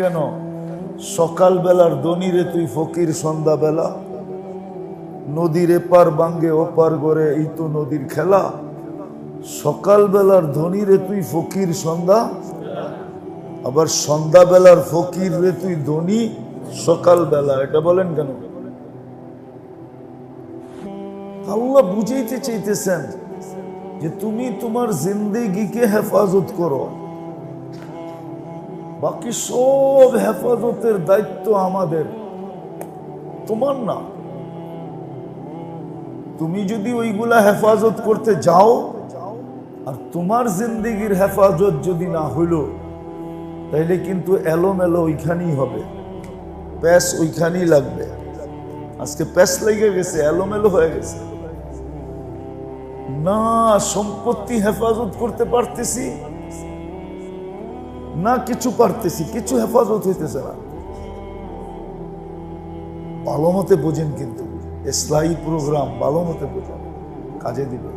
কেন? সকাল বেলার দনিরে তুই ফকির সন্ধ্যা বেলা নদীর এপার বাঙ্গে, ওপার করে এই তো নদীর খেলা। সকাল বেলার ধনীরে তুই ফকির, সন্ধ্যা। আবার সন্ধ্যা বেলার ফকির রে তুই ধনী সকাল বেলা এটা বলেন কেন? আল্লাহ বুঝাইতে চাইতেছেন যে তুমি তোমার জিন্দেগিকে হেফাজত করো। বাকি সব হেফাজতের দায়িত্ব আমাদের। তোমার না। তুমি যদি ওইগুলা হেফাজত করতে যাও, আর তোমার জিন্দিগির হেফাজত যদি না হইল, তাইলে কিন্তু এলোমেলো ওইখানেই হবে। প্যাস ওইখানেই লাগবে। আজকে প্যাস লেগে গেছে, এলোমেলো হয়ে গেছে। না, সম্পত্তি হেফাজত করতে পারতেছি না, কিছু পারতেছি কিছু হেফাজত হইতেছে না। ভালো মতে বোঝেন কিন্তু ইসলাহী প্রোগ্রাম ভালো মতে বোঝেন, কাজে দিবে।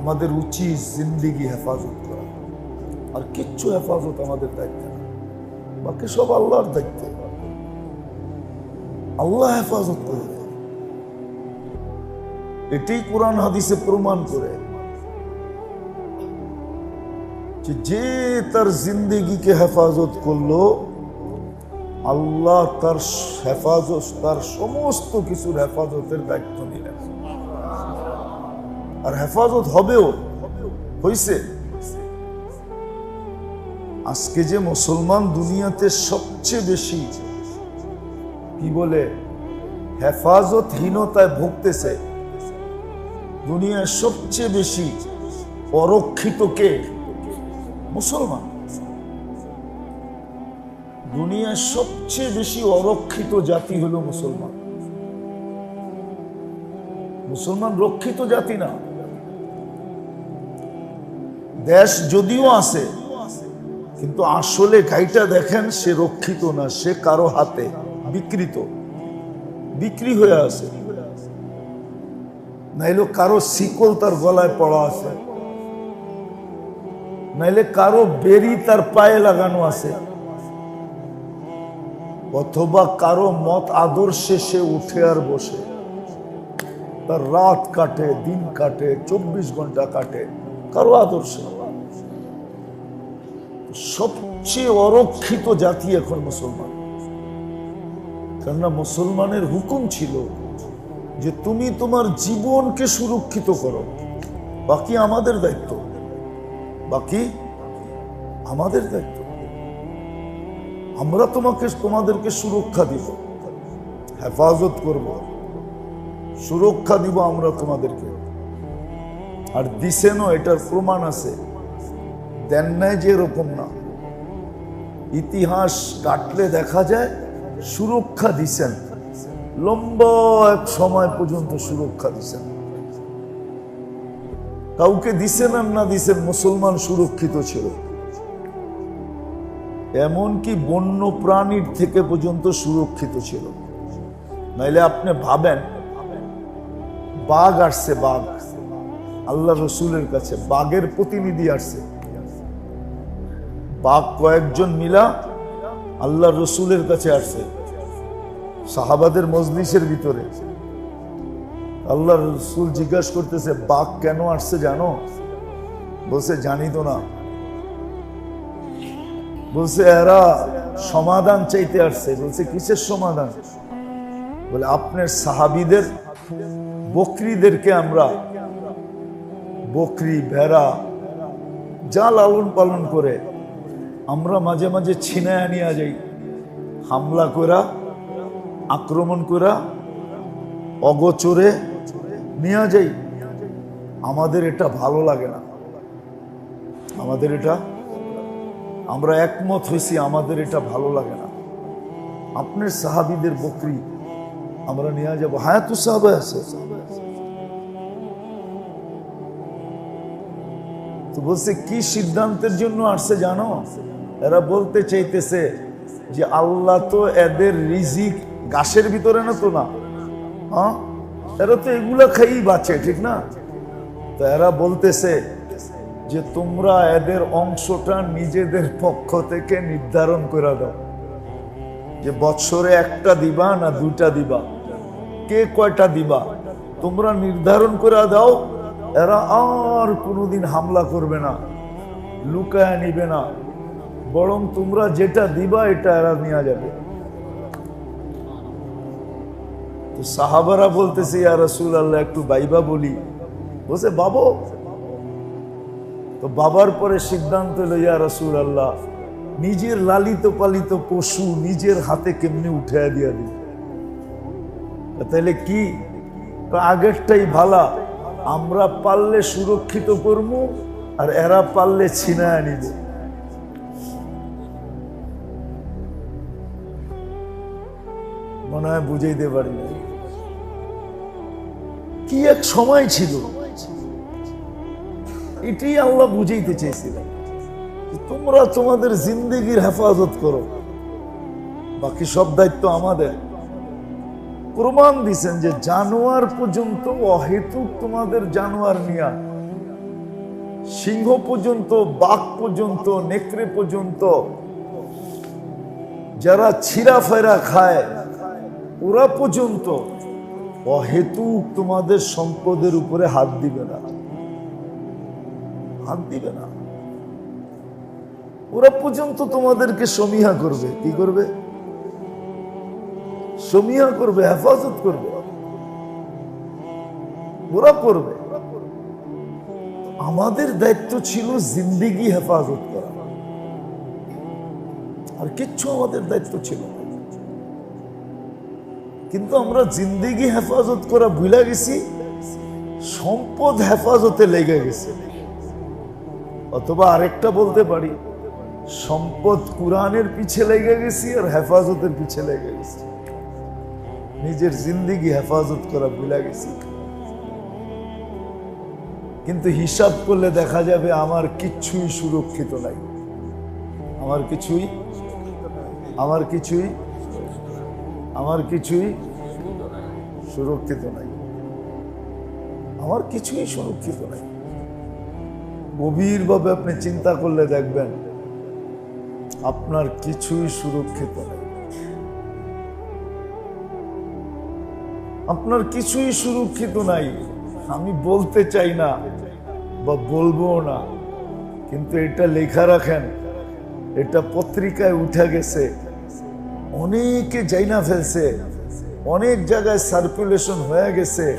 আমাদের উচিত জিন্দিগি হেফাজত করা। আর কিচ্ছু হেফাজত আমাদের দায়িত্ব না। বাকি সব আল্লাহর দায়িত্ব। আল্লাহ হেফাজত করে। এটাই কোরআন, হাদিসে প্রমাণ করে। যে যে তার জিন্দেগিকে হেফাজত করল, আল্লাহ তার হেফাজত, তার সমস্ত কিছুর হেফাজতের দায়িত্ব নিলেন। আর হেফাজত হবেও, হইছে। আজকে যে মুসলমান দুনিয়াতে সবচেয়ে বেশি, কি বলে, হেফাজতহীনতায় ভুগতেছে, দুনিয়ার সবচেয়ে বেশি অরক্ষিত কে? মুসলমান। দুনিয়ার সবচেয়ে বেশি অরক্ষিত জাতি হলো মুসলমান। মুসলমান রক্ষিত জাতি না। দেশ যদিও আছে, কিন্তু আসলে গাইটা দেখেন সে রক্ষিত না, সে কারও হাতে বিকৃত। বিক্রি হয়ে আছে। নাইলে কারও শিকল তার গলায় পড়া আছে। নাইলে কারও বেরি তার পায়ে লাগানো আছে। অথবা কারও মত আদর্শে সে উঠে আর বসে। তার রাত কাটে, দিন কাটে, চব্বিশ ঘণ্টা কাটে। কারও আদর্শে। সবচেয়ে অরক্ষিত জাতি এখন মুসলমান। কেননা মুসলমানের হুকুম ছিল যে তুমি তোমার জীবনকে সুরক্ষিত করো। বাকি আমাদের দায়িত্ব। বাকি আমাদের দায়িত্ব। আমরা তোমাকে, তোমাদেরকে সুরক্ষা দিব। হেফাজত করব। সুরক্ষা দিব আমরা তোমাদেরকে। আর দিছেনও, এটার প্রমাণ আছে। দেন নাই যে এরকম না। ইতিহাস কাটলে দেখা যায়, সুরক্ষা দিছেন। লম্বা এক সময় পর্যন্ত সুরক্ষা দিছেন। কাউকে দিছেন আর না দিছেন, মুসলমান সুরক্ষিত ছিল। এমনকি বন্য প্রাণীর থেকে পর্যন্ত সুরক্ষিত ছিল। নাইলে আপনি ভাবেন, বাঘ আসছে, বাঘ। আল্লাহ রসুলের কাছে বাঘের প্রতিনিধি আসছে। বাঘ কয়েকজন মিলা আল্লাহ রসুলের কাছে আসছে। সাহাবাদের মজলিসের ভিতরে। আল্লাহ রসুল জিজ্ঞাসা করতেছে, বাঘ কেন আসছে জানো? বলছে, জানি তো না। বলছে, এরা সমাধান চাইতে আসছে। বলছে, কিসের সমাধান? বলে, আপনার সাহাবিদের, বকরিদেরকে আমরা বকরি, ভেড়া, যা লালন পালন করে আমরা মাঝে মাঝে ছিনায় আনিয়া যাই। হামলা করা আক্রমণ করা অগোচরে নিয়ে যাই, আমাদের এটা ভালো লাগে না। আমাদের এটা আমরা একমত হয়েছি, আমাদের এটা ভালো লাগে না। আপনার সাহাবিদের বকরি, আমরা নিয়ে যাব। হ্যাঁ তো সাহাবে আছে। তো বলছে, কি সিদ্ধান্তের জন্য আসছে জানো? এরা বলতে চাইতেছে যে আল্লাহ তো এদের রিজিক গাছের ভিতরে না তো না? হ্যাঁ? এরা তো এগুলা খাই বাঁচে, ঠিক না? তো এরা বলতেছে যে তোমরা এদের অংশটা নিজেদের পক্ষ থেকে নির্ধারণ করে দাও। যে বছরে একটা দিবা না দুইটা দিবা? কে কয়টা দিবা? তোমরা নির্ধারণ করে দাও, এরা আর কোনোদিন হামলা করবে না, লুকায় নিবে না। বরং তোমরা যেটা দিবা, এটা এরা নেওয়া যাবে। তো সাহাবারা বলতেছে, ইয়া রসুল আল্লাহ একটু বাইবা বলি। বলছে, বাবু। তো বাবার পরে সিদ্ধান্ত হলো, ইয়া রসুল আল্লাহ নিজের লালিত পালিত পশু নিজের হাতে কেমনি উঠে দিয়া দিই তাহলে কি? আগেরটাই ভালা, আমরা পারলে সুরক্ষিত করব আর এরা পারলে ছিনায় নিব। মনে হয় বুঝাইতে পারি না কি এক সময় ছিল? এটাই আল্লাহ বুঝাইতে চেয়েছিলেন তোমরা তোমাদের জিন্দগির হেফাজত করো। বাকি সব দায়িত্ব আমাদের। প্রমাণ দিছেন যে জানোয়ার পর্যন্ত অহেতুক তোমাদের জানোয়ার নিয়া সিংহ পর্যন্ত, বাঘ পর্যন্ত, নেকড়ে পর্যন্ত যারা ছিঁড়া ফেরা খায়, ওরা পর্যন্ত অহেতুক তোমাদের সম্পদের উপরে হাত দিবে না। হাত দিবে না। ওরা পর্যন্ত তোমাদেরকে সমীহা করবে। কি করবে? সমীহা করবে, হেফাজত করবে। ওরা করবে। আমাদের দায়িত্ব ছিল জিন্দিগি হেফাজত করা। আর কিচ্ছু আমাদের দায়িত্ব ছিল না। কিন্তু আমরা জিন্দিগি হেফাজত করা ভুলে গেছি, সম্পদ হেফাজতে লেগে গেছে। অথবা আরেকটা বলতে পারি, সম্পদ কোরআনের পিছে লেগে গেছি আর হেফাজতের পিছে লেগে গেছি। নিজের জিন্দিগি হেফাজত করা ভুলে গেছি। কিন্তু হিসাব করলে দেখা যাবে আমার কিচ্ছুই সুরক্ষিত নাই। আমার কিছুই আমার কিছুই আমার কিছুই সুরক্ষিত নাই। আমার কিছুই সুরক্ষিত নাই। গভীরভাবে আপনি চিন্তা করলে দেখবেন, আপনার কিছুই সুরক্ষিত নেই। আপনার কিছুই সুরক্ষিত নাই। আমি বলতে চাই না বা বলব না, কিন্তু এটা লেখা রাখেন, এটা পত্রিকায় উঠে গেছে, অনেকে যাইনা ফেলছে। অনেক জায়গায় সার্কুলেশন হয়ে গেছে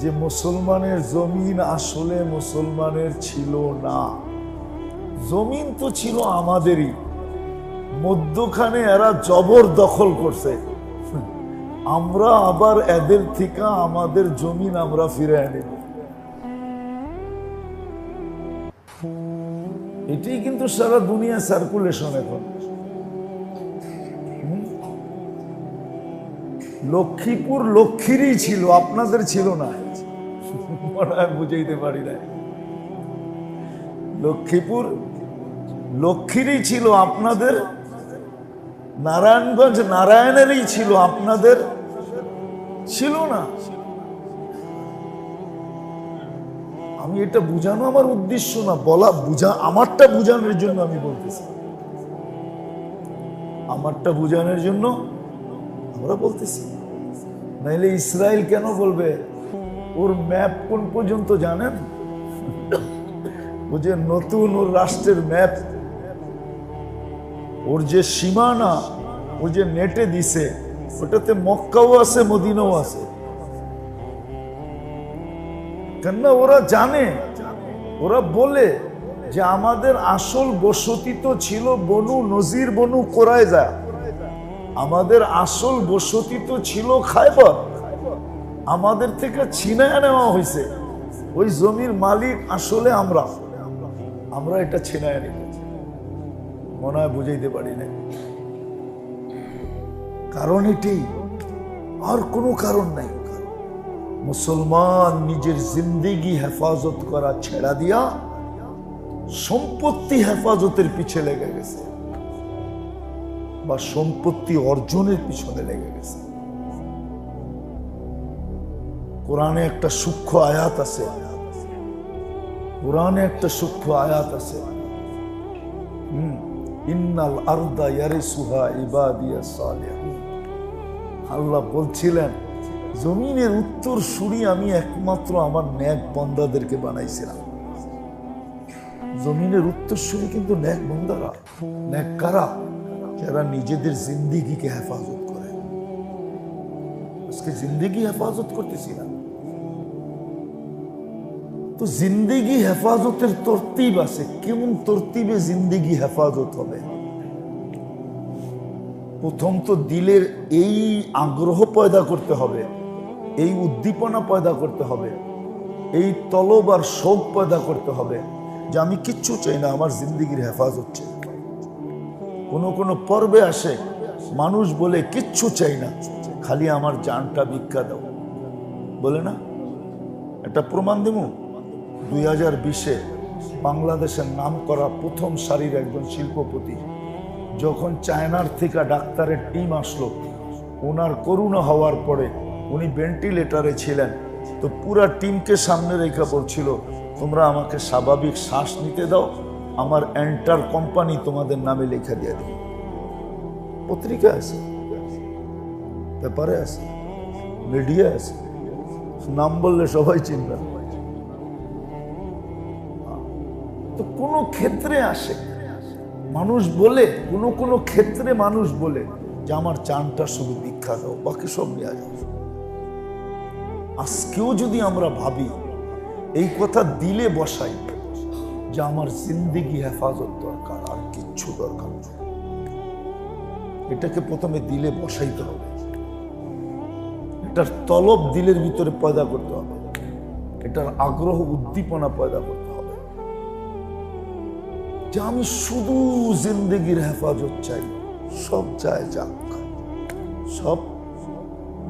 যে মুসলমানের জমিন আসলে মুসলমানের ছিল না। জমিন তো ছিল আমাদেরই। মধ্যখানে এরা জবর দখল করছে। আমরা আবার এদের থেকে আমাদের জমিন আমরা ফিরে আনিব। এটাই কিন্তু সারা দুনিয়া সার্কুলেশন এখন। লক্ষ্মীপুর লক্ষ্মীরই ছিল, আপনাদের ছিল না। বুঝাইতে পারি না লক্ষ্মীপুর লক্ষ্মীরই ছিল আপনাদের, নারায়ণগঞ্জ নারায়ণেরই ছিল আপনাদের, ছিল না। আমি এটা বুঝানো আমার উদ্দেশ্য না, বলা বুঝা, আমারটা বুঝানোর জন্য আমি বলতেছি। আমারটা বুঝানোর জন্য আমরা বলতেছি। নাইলে ইসরায়েল কেন বলবে? ওর ম্যাপ কোন পর্যন্ত জানেন? ও যে নতুন ওর রাষ্ট্রের ম্যাপ। ওর যে সীমানা ও যে নেটে দিছে, ওটাতে মক্কাও আছে, মদিনাও আছে। কেননা ওরা জানে, ওরা বলে যে আমাদের আসল বসতি তো ছিল বনু নজির, বনু কোরাইজা আমাদের আসল বসতি তো ছিল খাইবার আমাদের থেকে ছিনায় নেওয়া হয়েছে। ওই জমির মালিক আসলে আমরা। আমরা এটা ছিনায় নিব। মনে হয় বুঝাইতে পারি না কারণ এটি আর কোনো কারণ নাই। মুসলমান নিজের জিন্দিগি হেফাজত করা ছেড়া দিয়া সম্পত্তি হেফাজতের পিছে লেগে গেছে। বা সম্পত্তি অর্জনের পিছনে লেগে গেছে। কোরআনে একটা সূক্ষ্ম আয়াত আছে। কোরআনে একটা সূক্ষ্ম আয়াত আছে। ইন্নাল আরদা ইবাদিয়া আল্লাহ বলছিলেন, জমিনের উত্তর সুরি আমি একমাত্র আমার ন্যাক বন্দাদেরকে বানাইছিলাম। জমিনের উত্তরসূরি কিন্তু ন্যাক বন্দারা। ন্যাক কারা? যারা নিজেদের জিন্দিগিকে হেফাজত করে। আজকে জিন্দিগি হেফাজত করতেছি না। তো জিন্দিগি হেফাজতের তরতিব আছে, কেমন তরতিবে জিন্দিগি হেফাজত হবে? প্রথম তো দিলের এই আগ্রহ পয়দা করতে হবে, এই উদ্দীপনা পয়দা করতে হবে, এই তলব আর শোক পয়দা করতে হবে যে আমি কিচ্ছু চাই না, আমার জিন্দিগির হেফাজত চাই। কোনো কোনো পর্বে আসে, মানুষ বলে কিচ্ছু চাই না, খালি আমার জানটা ভিক্ষা দাও। বলে না? একটা প্রমাণ দেব দুই হাজার বিশে বাংলাদেশের নাম করা প্রথম সারির একজন শিল্পপতি, যখন চায়নার থেকে ডাক্তারের টিম আসলো, ওনার করুণা হওয়ার পরে উনি ভেন্টিলেটারে ছিলেন। তো পুরা টিমকে সামনে রেখা বলছিল, তোমরা আমাকে স্বাভাবিক শ্বাস নিতে দাও আমার এন্টার কোম্পানি তোমাদের নামে লেখা দিয়ে দেবে। পত্রিকা আছে, পেপারে আছে মিডিয়া আছে, নাম বললে সবাই চিনবে। তো কোনো ক্ষেত্রে আসে, মানুষ বলে, কোনো কোনো ক্ষেত্রে মানুষ বলে যে আমার চানটা শুধু ভিক্ষা দাও, বাকি সব নেওয়া যাও। আজকেও যদি আমরা ভাবি, এই কথা দিলে বসাই যে আমার জিন্দিগি হেফাজত দরকার, আর কিচ্ছু দরকার এটাকে প্রথমে দিলে বসাইতে হবে। এটার তলব দিলের ভিতরে পয়দা করতে হবে। এটার আগ্রহ উদ্দীপনা পয়দা করতে হবে। যে আমি শুধু জিন্দগির হেফাজত চাই, সব যায় যাক। সব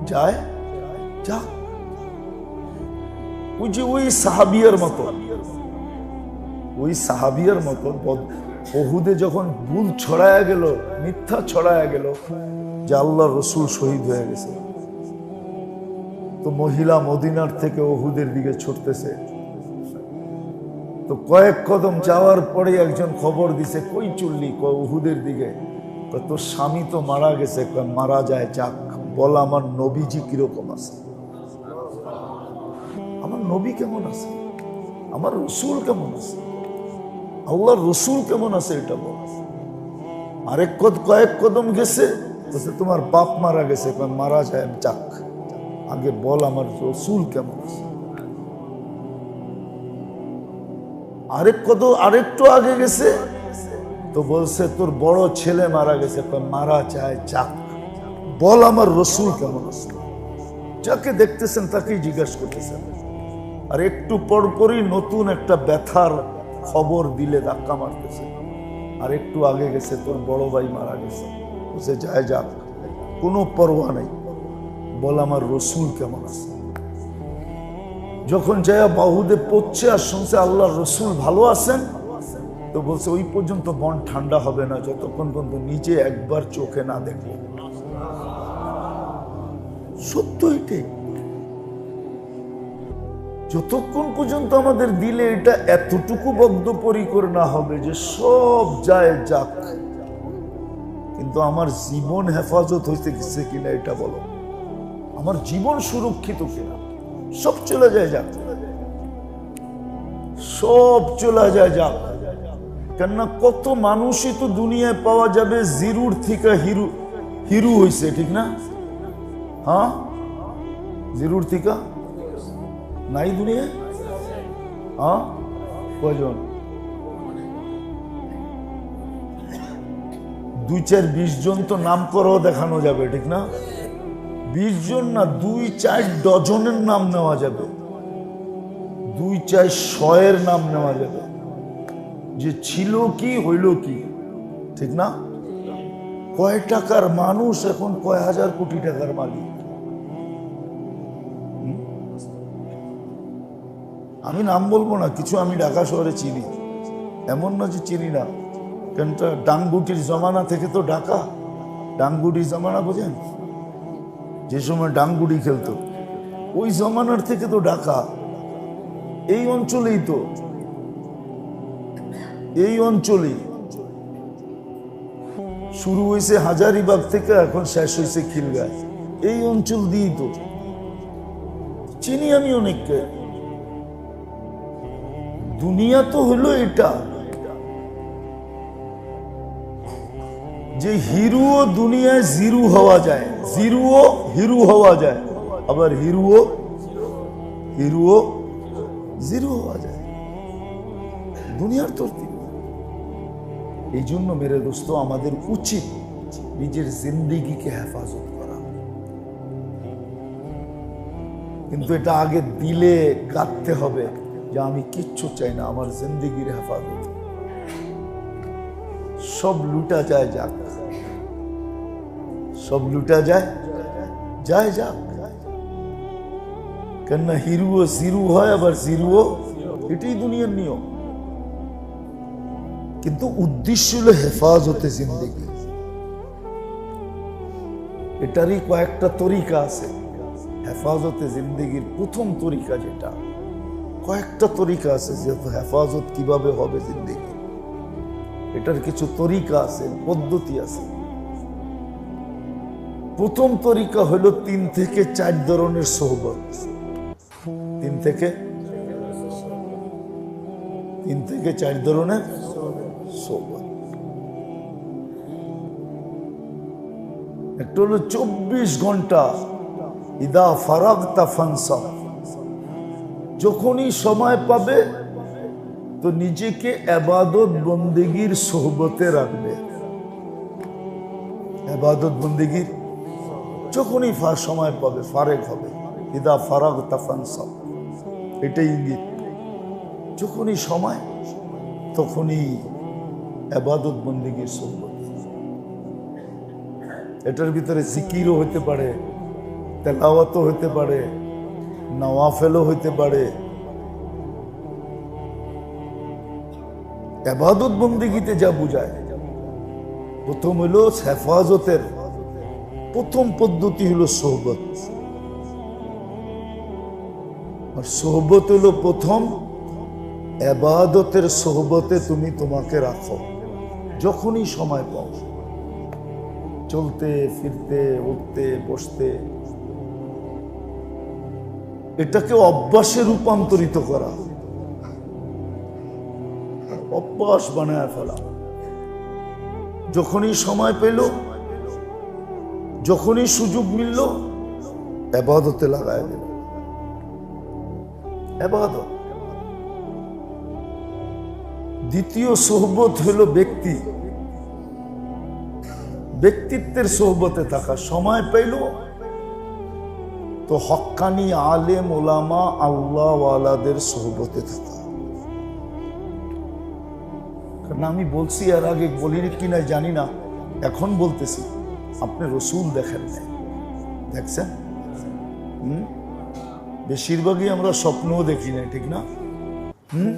যায় যাক। ওই যে ওই সাহাবিয়ার মতো। ওই সাহাবিয়ার মতো ওহুদে যখন ভুল ছড়ায়া গেল, মিথ্যা ছড়ায়া গেল, যে আল্লাহ রসুল শহীদ হয়ে গেছে। তো মহিলা মদিনার থেকে ওহুদের দিকে ছুটতেছে। তো কয়েক কদম যাওয়ার পরে একজন খবর দিছে, কই চুল্লি, কয় উহুদের দিকে? তোর স্বামী তো মারা গেছে মারা যায়, যাক, বল আমার নবীজি কীরকম আছে? আমার নবী কেমন আছে? আমার রসুল কেমন আছে? আল্লাহর রসুল কেমন আছে এটা বল। আরেক কদ কয়েক কদম গেছে তোমার বাপ মারা গেছে। মারা যায় যাক। আগে বল আমার রসুল কেমন আছে। আরেক কত আরেকটু আগে গেছে, তো বলছে, তোর বড় ছেলে মারা গেছে। মারা যায়, যাক। বল আমার রসুল কেমন আছে। যাকে দেখতেছেন তাকেই জিজ্ঞাসা করতেছেন। আর একটু পরপরই নতুন একটা ব্যথার খবর দিলে ধাক্কা মারতেছে। আর একটু আগে গেছে, তোর বড় ভাই মারা গেছে। বলছে যায় যাক কোনো পরোয়া নেই। বল, আমার রসুল কেমন আছে? যখন জয়া বাহুদে পড়ছে আর শুনছে আল্লাহ রসুল ভালো আছেন, তো বলছে, ওই পর্যন্ত মন ঠান্ডা হবে না, যতক্ষণ পর্যন্ত নিজে একবার চোখে না দেখব। সত্য এটাই। যতক্ষণ পর্যন্ত আমাদের দিলে এটা এতটুকু বদ্ধপরিকর না হবে যে সব যায় যাক। কিন্তু আমার জীবন হেফাজত হইতে গেছে কিনা এটা বলো। আমার জীবন সুরক্ষিত কিনা? সব চলে যায় যাক। সব চলে যায় যাক। কেননা কত মানুষই তো দুনিয়ায় পাওয়া যাবে জিরুর থেকে হিরু হিরু হইছে, ঠিক না? হ্যাঁ? জিরুর থেকে নাই দুনিয়া হ্যাঁ কয়জন? দুই চার বিশ জন তো নাম করেও দেখানো যাবে, ঠিক না? বিশ জন না দুই চার ডজনের নাম নেওয়া যাবে। দুই চার শয়ের নাম নেওয়া যাবে। যে ছিল কি, হইল কি, ঠিক না? কয় টাকার মানুষ এখন কয় হাজার কোটি টাকার মালিক? আমি নাম বলব না, কিছু আমি ঢাকা শহরে চিনি। এমন না যে চিনি না। কেন তা ডাংগুটির জমানা থেকে তো ঢাকা। ডাংগুটির জমানা বোঝেন? যে সময় ডাংগুড়ি খেলতো। ওই জমানার থেকে তো ঢাকা। এই অঞ্চলেই তো। এই অঞ্চলেই। শুরু হয়েছে হাজারিবাগ থেকে, এখন শেষ হয়েছে খিলগায় এই অঞ্চল দিয়েই তো। চিনি আমি অনেককে। দুনিয়া তো হলো এটা। যে হিরুও দুনিয়ায় জিরু হওয়া যায়, জিরুও হিরু হওয়া যায়, আবার হিরুও হিরুও জিরু হওয়া যায়। দুনিয়ার তরতিব এই জন্য মেরে দোস্ত, আমাদের উচিত নিজের জিন্দিগিকে হেফাজত করা। কিন্তু এটা আগে দিলে গাঁথতে হবে। যে আমি কিচ্ছু চাই না, আমার জিন্দিগির হেফাজত। সব লুটা যায় যাক। সব লুটা যায় যায় যাক। কেননা হিরুও জিরু হয়, আবার জিরুও এটাই দুনিয়ার নিয়ম। কিন্তু উদ্দেশ্য হলো হেফাজতে জিন্দগি। এটারই কয়েকটা তরিকা আছে। হেফাজতে জিন্দগির প্রথম তরিকা যেটা কয়েকটা তরিকা আছে যে হেফাজত কীভাবে হবে জিন্দগি। এটার কিছু তরিকা আছে, পদ্ধতি আছে। প্রথম তরিকা হলো তিন থেকে চার ধরনের সোহবত। তিন থেকে? তিন থেকে চার ধরনের সোহবত। একটা হলো চব্বিশ ঘণ্টা, ইদা ফারাক তা ফানসা যখনই সময় পাবে, তো নিজেকে আবাদত বন্দেগীর সোহবতে রাখবে। আবাদত বন্দেগীর যখনই ফা সময় পাবে, ফারেক হবে। ইদা ফারাগ তাফানসা এটাই ইঙ্গিত। যখনই সময়, তখনই আবাদত বন্দিগির সোহবত। এটার ভিতরে জিকিরও হতে পারে, তেলাওয়াতও হতে পারে নওয়াফেলও হতে পারে। আবাদত বন্দিগিতে যা বুঝায়, প্রথম হলো হেফাজতের প্রথম পদ্ধতি হলো সোহবত। আর সোহবত হলো প্রথম, এবাদতের সোহবতে তুমি তোমাকে রাখো, যখনই সময় পাও। চলতে, ফিরতে, উঠতে, বসতে এটাকে অভ্যাসে রূপান্তরিত করা। অভ্যাস বানায় ফেলা। যখনই সময় পেল, যখনই সুযোগ মিলল, এবাদতে লাগায় দিল। এবাদত। দ্বিতীয় সোহবত হল ব্যক্তি। ব্যক্তিত্বের সোহবতে থাকা। সময় পেল তো হক্কানি আলেম ওলামা আল্লাহওয়ালাদের সোহবতে থাকা। কারণ আমি বলছি এর আগে বলিনি কিনা জানি না, এখন বলতেছি, আপনি রসুল দেখেন নাই। দেখছেন? হুম? বেশিরভাগই আমরা স্বপ্নও দেখি না ঠিক না? হুম?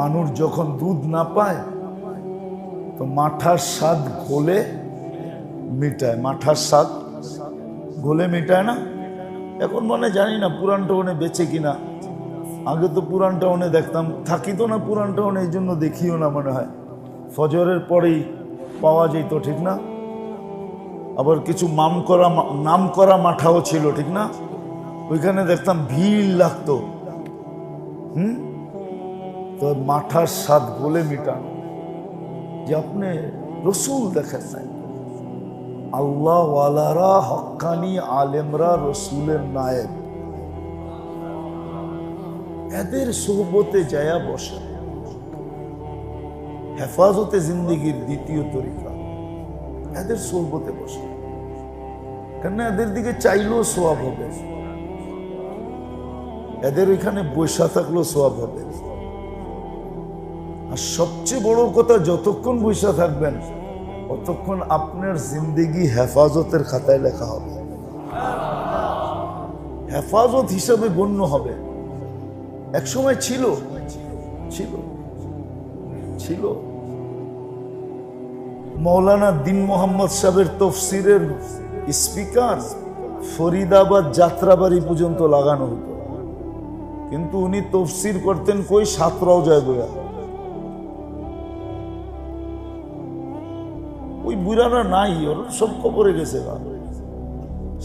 মানুষ যখন দুধ না পায়, তো মাঠার স্বাদ ঘোলে মিটায়, মাঠার স্বাদ ঘোলে মিটায় না? এখন মনে জানি না পুরান টাউনে বেঁচে কিনা। আগে তো পুরান টাউনে দেখতাম। থাকি তো না পুরান টাউনে এই জন্য দেখিও না মনে হয়। ফজরের পরেই পাওয়া যেত, ঠিক না? আবার কিছু মাম করা নাম করা মাঠাও ছিল, ঠিক না? ওইখানে দেখতাম ভিড় লাগতো। হুম? তো মাঠার স্বাদ বলে মিটানো। যে আপনি রসুল দেখেন নাই আল্লাহ ওয়ালারা হক্কানি আলেমরা রসুলের নায়েব। এদের সোহবতে যায়া বসে। হেফাজতে জিন্দিগির দ্বিতীয় তরিকা। এদের সোহবতে বসে। কেন এদের দিকে চাইলেও সোয়াব হবে। এদের এখানে বৈশা থাকলেও সোয়াব হবে। আর সবচেয়ে বড় কথা, যতক্ষণ বৈশা থাকবেন ততক্ষণ আপনার জিন্দিগি হেফাজতের খাতায় লেখা হবে। হেফাজত হিসাবে গণ্য হবে। এক সময় ছিল। ছিল। ছিল। মৌলানা দিন মোহাম্মদ সাহেবের তফসিরের স্পিকার ফরিদাবাদ যাত্রাবাড়ি পর্যন্ত লাগানো হতো। কিন্তু উনি তফসির করতেন কই? সাতরাও যায় বইয়া। ওই বুড়ারা নাই, ওর সব কবরে গেছে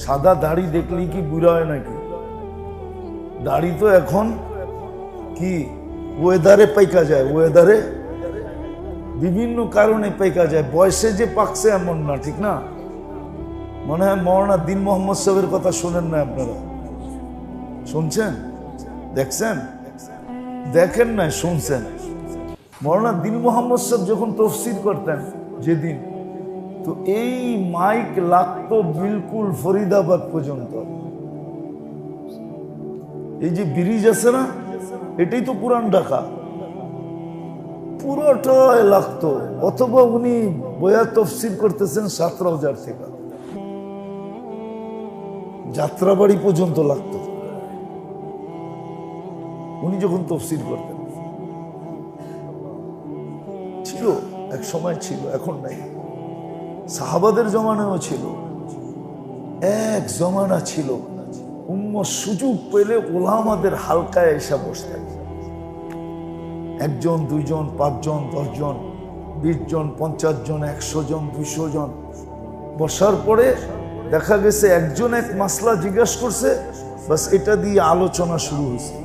সাদা দাড়ি দেখলি কি বুড়া হয় নাকি? দাড়ি তো এখন কি ওয়েদারে পাইকা যায় ওয়েদারে বিভিন্ন কারণে পাইকা যায়। বয়সে যে পাকছে এমন না, ঠিক না? মনে হয় মৌলানা দিন মোহাম্মদ সাহেবের কথা শোনেন না আপনারা। শুনছেন? দেখছেন? দেখেন না শুনছেন? মৌলানা দিন মোহাম্মদ সাহেব যখন তফসির করতেন, যেদিন তো এই মাইক লাগতো বিলকুল ফরিদাবাদ পর্যন্ত। এই যে ব্রিজ আছে না, এটাই তো পুরান ঢাকা। পুরোটাই লাগতো, অথবা উনি বয়া তফসিল করতেছেন সাতরাউজার থেকে। যাত্রাবাড়ি পর্যন্ত লাগতো। উনি যখন তফসিল করতেন। ছিল, এক সময় ছিল, এখন নাই। সাহাবাদের জমানাও ছিল। এক জমানা ছিল। উম্ম সুযোগ পেলে ওলামাদের হালকায় এসে বসতেন একজন, দুইজন, পাঁচজন, দশজন বিশ জন পঞ্চাশ জন একশো জন দুইশো জন বসার পরে দেখা গেছে একজন এক মাসলা জিজ্ঞাসা করছে, বাস এটা দিয়ে আলোচনা শুরু হয়েছে।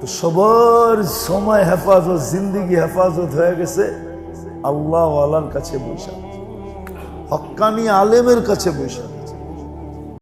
তো সবার সময় হেফাজত, জিন্দিগি হেফাজত হয়ে গেছে। আল্লাহ আলার কাছে বৈশাখ হক্কানি আলেমের কাছে বৈশা